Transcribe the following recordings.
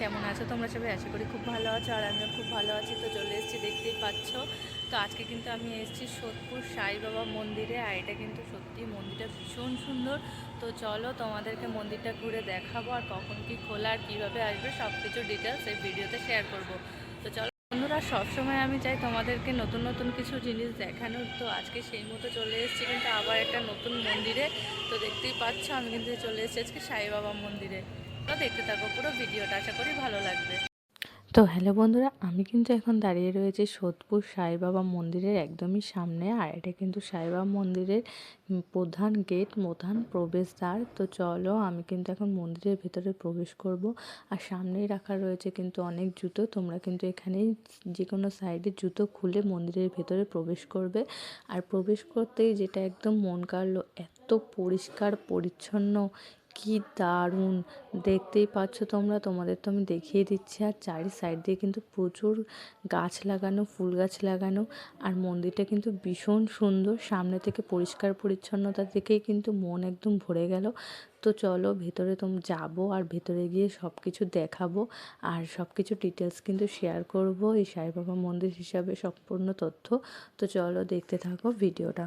কেমন আছো? তোমরা সবাই আশা করি খুব ভালো আছো আর আমিও খুব ভালো আছি। তো চলে এসেছি, দেখতেই পাচ্ছ। তো আজকে কিন্তু আমি এসেছি সোদপুর সাই বাবা মন্দিরে আর এটা কিন্তু সত্যি মন্দিরটা ভীষণ সুন্দর। তো চলো তোমাদেরকে মন্দিরটা ঘুরে দেখাবো আর কখন কি খোলা আর কীভাবে আসবে সব কিছু ডিটেলস এই ভিডিওতে শেয়ার করব। তো চলো বন্ধুরা, সবসময় আমি চাই তোমাদেরকে নতুন নতুন কিছু জিনিস দেখানোর। তো আজকে সেই মতো চলে এসেছি কিন্তু আবার একটা নতুন মন্দিরে। তো দেখতেই পাচ্ছ আমি কিন্তু চলে এসেছি আজকে সাই বাবা মন্দিরে। তো দেখতে থাকো, পুরো ভিডিওটা আশা করি ভালো লাগবে। তো হ্যালো বন্ধুরা, আমি কিন্তু এখন দাঁড়িয়ে রয়েছি সোদপুর সাই বাবা মন্দিরের একদমই সামনে, আর এটা কিন্তু সাই বাবা মন্দিরের প্রধান গেট প্রধান প্রবেশদ্বার। তো চলো, আমি কিন্তু এখন মন্দিরের ভেতরে প্রবেশ করব। আর সামনেই রাখা রয়েছে কিন্তু অনেক জুতো, তোমরা কিন্তু এখানেই যে কোনো সাইডে জুতো খুলে মন্দিরের ভেতরে প্রবেশ করবে। আর প্রবেশ করতেই যেটা একদম মন কাড়লো, এত পরিষ্কার, পরিচ্ছন্ন কি দারুণ! দেখতেই পাচ্ছ তোমরা, তোমাদের তো আমি দেখিয়ে দিচ্ছি। আর চারি সাইড দিয়ে কিন্তু প্রচুর গাছ লাগানো, ফুল গাছ লাগানো। আর মন্দিরটা কিন্তু ভীষণ সুন্দর। সামনে থেকে পরিষ্কার পরিচ্ছন্নতা দেখেই কিন্তু মন একদম ভরে গেল। তো চলো, ভেতরে তোম, যাব আর ভেতরে গিয়ে সব কিছু দেখাবো। আর সব কিছু ডিটেলস কিন্তু শেয়ার করব এই সাই বাবা মন্দির হিসাবে সম্পূর্ণ তথ্য। তো চলো, দেখতে থাকো ভিডিওটা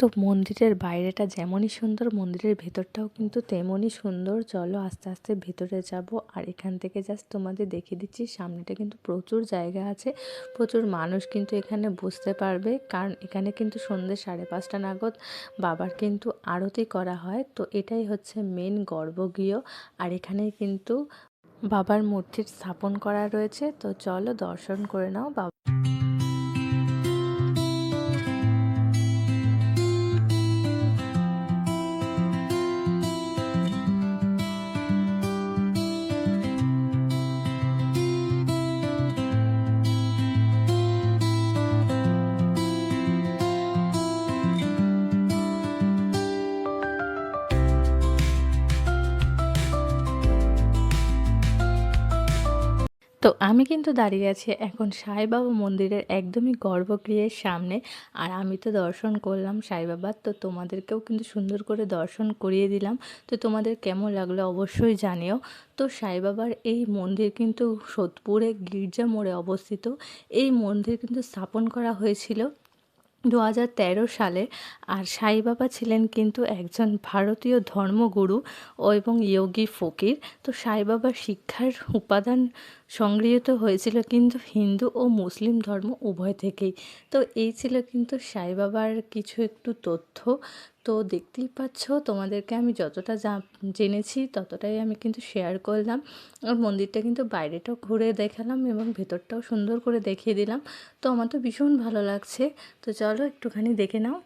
তো মন্দিরের বাইরেটা যেমনই সুন্দর, মন্দিরের ভেতরটাও কিন্তু তেমনই সুন্দর। চলো আস্তে আস্তে ভেতরে যাব আর এখান থেকে জাস্ট তোমাদের দেখিয়ে দিচ্ছি, সামনেটা কিন্তু প্রচুর জায়গা আছে। প্রচুর মানুষ কিন্তু এখানে বসতে পারবে, কারণ এখানে কিন্তু সন্ধ্যে সাড়ে পাঁচটা নাগাদ বাবার কিন্তু আরতি করা হয়। তো এটাই হচ্ছে মেন গর্ভগৃহ আর এখানে কিন্তু বাবার মূর্তির স্থাপন করা রয়েছে। তো চলো দর্শন করে নাও বাবা। তো আমি কিন্তু দাঁড়িয়ে আছি এখন সাই বাবা মন্দিরের একদমই গর্ভগৃহের সামনে। আর আমি তো দর্শন করলাম সাই বাবার তো তোমাদেরকেও কিন্তু সুন্দর করে দর্শন করিয়ে দিলাম। তো তোমাদের কেমন লাগল অবশ্যই জানিও। তো সাই বাবার এই মন্দির কিন্তু সোদপুরে গির্জা মোড়ে অবস্থিত। এই মন্দির কিন্তু স্থাপন করা হয়েছিল দু হাজার তেরো সালে। আর সাই বাবা ছিলেন কিন্তু একজন ভারতীয় ধর্মগুরু ও এবং ইয়োগী ফকির। তো সাই বাবার শিক্ষার উপাদান সংগৃহীত হয়েছিল কিন্তু হিন্দু ও মুসলিম ধর্ম উভয় থেকেই। তো এই ছিল কিন্তু সাই বাবার কিছু একটু তথ্য। তো দেখতেই পাচ্ছ, তোমাদেরকে আমি যতটা জেনেছি ততটাই আমি কিন্তু শেয়ার করলাম। আর মন্দিরটা কিন্তু বাইরেটাও ঘুরে দেখালাম এবং ভেতরটাও সুন্দর করে দেখিয়ে দিলাম। তো আমার তো ভীষণ ভালো লাগছে। তো চলো একটুখানি দেখে নাও।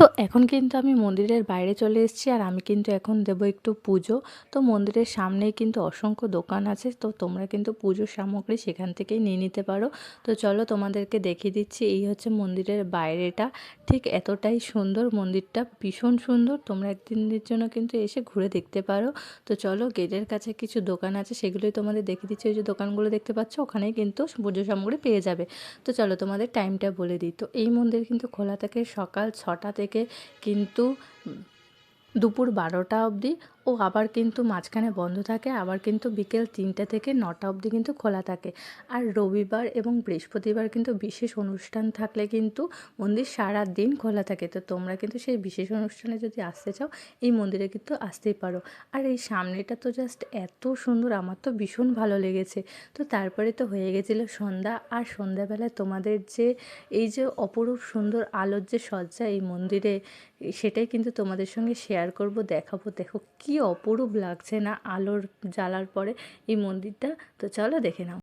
তো এখন কিন্তু আমি মন্দিরের বাইরে চলে এসেছি আর আমি কিন্তু এখন দেবো একটু পুজো। তো মন্দিরের সামনেই কিন্তু অসংখ্য দোকান আছে, তো তোমরা কিন্তু পুজোর সামগ্রী সেখান থেকেই নিয়ে নিতে পারো। তো চলো তোমাদেরকে দেখিয়ে দিচ্ছি এই হচ্ছে মন্দিরের বাইরেটা। ঠিক এতটাই সুন্দর, মন্দিরটা ভীষণ সুন্দর। তোমরা একদিনের জন্য কিন্তু এসে ঘুরে দেখতে পারো। তো চলো গেটের কাছে কিছু দোকান আছে, সেগুলোই তোমাদের দেখিয়ে দিচ্ছি। ওই যে দোকানগুলো দেখতে পাচ্ছ, ওখানেই কিন্তু পুজো সামগ্রী পেয়ে যাবে। তো চলো তোমাদের টাইমটা বলে দিই। তো এই মন্দির কিন্তু খোলা থাকে সকাল ছটা থেকে কিন্তু দুপুর বারোটা অবধি ও আবার কিন্তু মাঝখানে বন্ধ থাকে, আবার কিন্তু বিকেল তিনটে থেকে নটা অবধি কিন্তু খোলা থাকে। আর রবিবার এবং বৃহস্পতিবার কিন্তু বিশেষ অনুষ্ঠান থাকলে কিন্তু মন্দির সারা দিন খোলা থাকে। তো তোমরা কিন্তু সেই বিশেষ অনুষ্ঠানে যদি আসতে চাও, এই মন্দিরে কিন্তু আসতেই পারো। আর এই সামনেটা তো জাস্ট এত সুন্দর, আমার তো ভীষণ ভালো লেগেছে। তো তারপরে তো হয়ে গেছিল সন্ধ্যা। আর সন্ধ্যাবেলায় তোমাদের যে এই যে অপরূপ সুন্দর আলোর যে সজ্জা এই মন্দিরে, সেটাই কিন্তু তোমাদের সঙ্গে শেয়ার করব, দেখাবো। দেখো কি অপরূপ লাগছে না আলোর জ্বালার পরে এই মন্দিরটা। তো চলো দেখে নাও।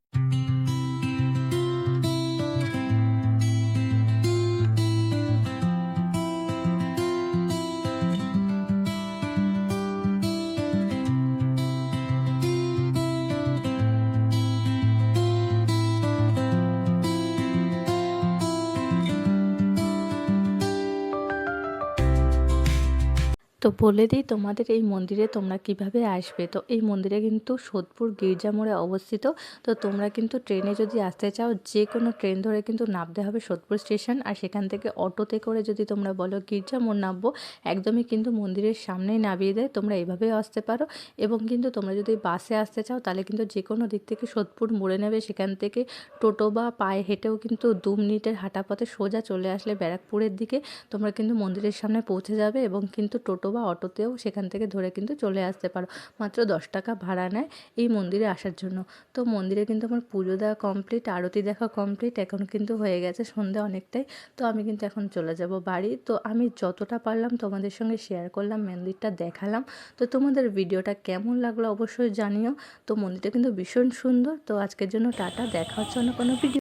তো বলে দিই তোমাদের এই মন্দিরে তোমরা কীভাবে আসবে? তো এই মন্দিরে কিন্তু সোদপুর গির্জা মোড়ে অবস্থিত। তো তোমরা কিন্তু ট্রেনে যদি আসতে চাও যে কোনো ট্রেন ধরে কিন্তু নামতে হবে সোদপুর স্টেশন। আর সেখান থেকে অটোতে করে যদি তোমরা বলো গির্জা মোড় নামবো, একদমই কিন্তু মন্দিরের সামনেই নামিয়ে দেয়। তোমরা এভাবেই আসতে পারো। এবং কিন্তু তোমরা যদি বাসে আসতে চাও, তাহলে কিন্তু যে কোনো দিক থেকে সোদপুর মোড়ে নেবে। সেখান থেকে টোটো বা পায়ে হেঁটেও কিন্তু দু মিনিটের হাঁটা পথে সোজা চলে আসলে ব্যারাকপুরের দিকে তোমরা কিন্তু মন্দিরের সামনে পৌঁছে যাবে। এবং কিন্তু টোটো বা অটোতেও সেখান থেকে ধরে কিন্তু চলে আসতে পারো। মাত্র দশ টাকা ভাড়া নেয় এই মন্দিরে আসার জন্য। তো মন্দিরে কিন্তু আমার পুজো দেওয়া কমপ্লিট আরতি দেখা কমপ্লিট এখন কিন্তু হয়ে গেছে সন্ধে অনেকটাই। তো আমি কিন্তু এখন চলে যাব বাড়ি। তো আমি যতটা পারলাম তোমাদের সঙ্গে শেয়ার করলাম, মন্দিরটা দেখালাম। তো তোমাদের ভিডিওটা কেমন লাগল অবশ্যই জানিও। তো মন্দিরটা কিন্তু ভীষণ সুন্দর। তো আজকের জন্য টাটা, দেখা হচ্ছে অন্য কোনো ভিডিও